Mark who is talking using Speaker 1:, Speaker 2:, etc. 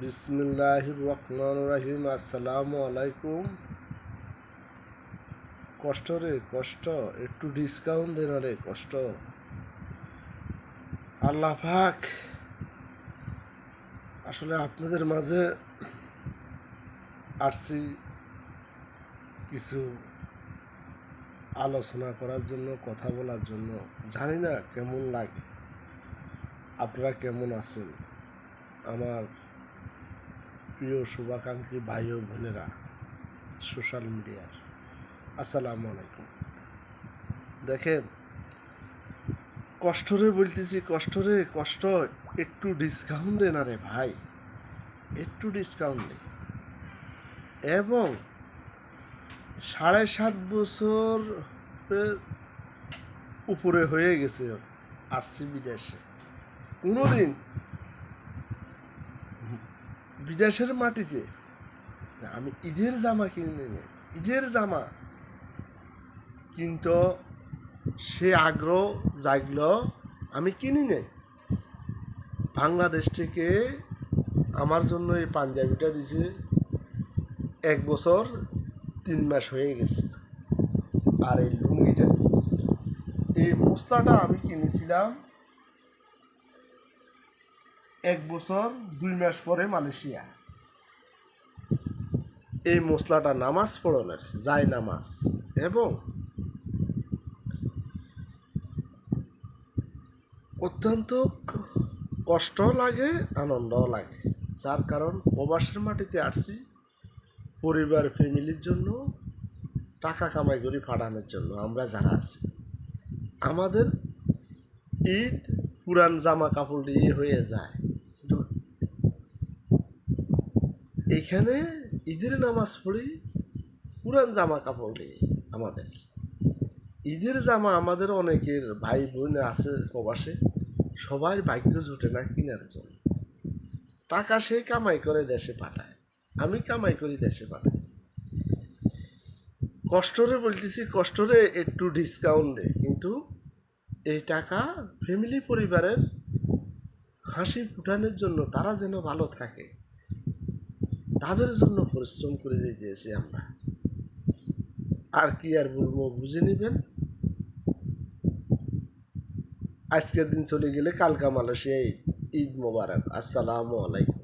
Speaker 1: বিসমিল্লাহ রহমান রাহিম। আসসালামু আলাইকুম কষ্ট রে, কষ্ট। একটু ডিসকাউন্ট দে না রে কষ্ট। আল্লাহ পাক, আসলে আপনাদের মাঝে আসছি কিছু আলোচনা করার জন্য, কথা বলার জন্য। জানি না কেমন লাগে। আপনারা কেমন আছেন? আমার প্রিয় শুভাকাঙ্ক্ষী ভাই ও বোনেরা সোশ্যাল মিডিয়ার। আসসালামু আলাইকুম। দেখেন, কষ্ট রে বলতেছি, কষ্ট রে, কষ্ট। একটু ডিসকাউন্ট দে না রে ভাই। একটু ডিসকাউন্ট দে। এবং সাড়ে সাত বছর উপরে হয়ে গেছে আসছি বিদেশে। কোনোদিন বিদেশের মাটিতে আমি ঈদের জামা কিনে নে ঈদের জামা। কিন্তু সে আগ্রহ জাগলো, আমি কিনি নে বাংলাদেশ থেকে আমার জন্য এই পাঞ্জাবিটা দিছে, এক বছর তিন মাস হয়ে গেছে। আর এই লুঙ্গিটা দিয়েছে। এই মশলাটা আমি কিনেছিলাম এক বছর, দুই মাস পরে মালয়েশিয়া। এই মশলাটা নামাজ পড়নের, যায় নামাজ। এবং অত্যন্ত কষ্ট লাগে, আনন্দও লাগে। যার কারণ প্রবাসের মাটিতে আসছি, পরিবার, ফ্যামিলির জন্য, টাকা কামাই করি ফাটানোর জন্য, আমরা যারা আছি। আমাদের ঈদ পুরান জামা কাপড় দিয়ে হয়ে যায় কিন্তু এখানে ঈদের নামাজ পড়ি, পুরান জামা কাপড় দিয়ে আমাদের। ঈদের জামা আমাদের অনেকের ভাই বোন আছে প্রবাসে, সবার ভাগ্য জুটে না কেনার জন্য। টাকা সে কামাই করে দেশে পাঠায়, আমি কামাই করি দেশে পাঠাই। কষ্টরে বলতেছি, কষ্টরে একটু ডিসকাউন্ট কিন্তু এই টাকা ফ্যামিলি পরিবারের হাসি ফুটানোর জন্য তারা যেন ভালো থাকে। তাদের জন্য পরিশ্রম করে দিয়েছি আমরা। আর কি আর বলব, বুঝে নেবেন? আজকের দিন চলে গেলে কালকা মালয়েশিয়ায় ঈদ মোবারক। আসসালামু আলাইকুম।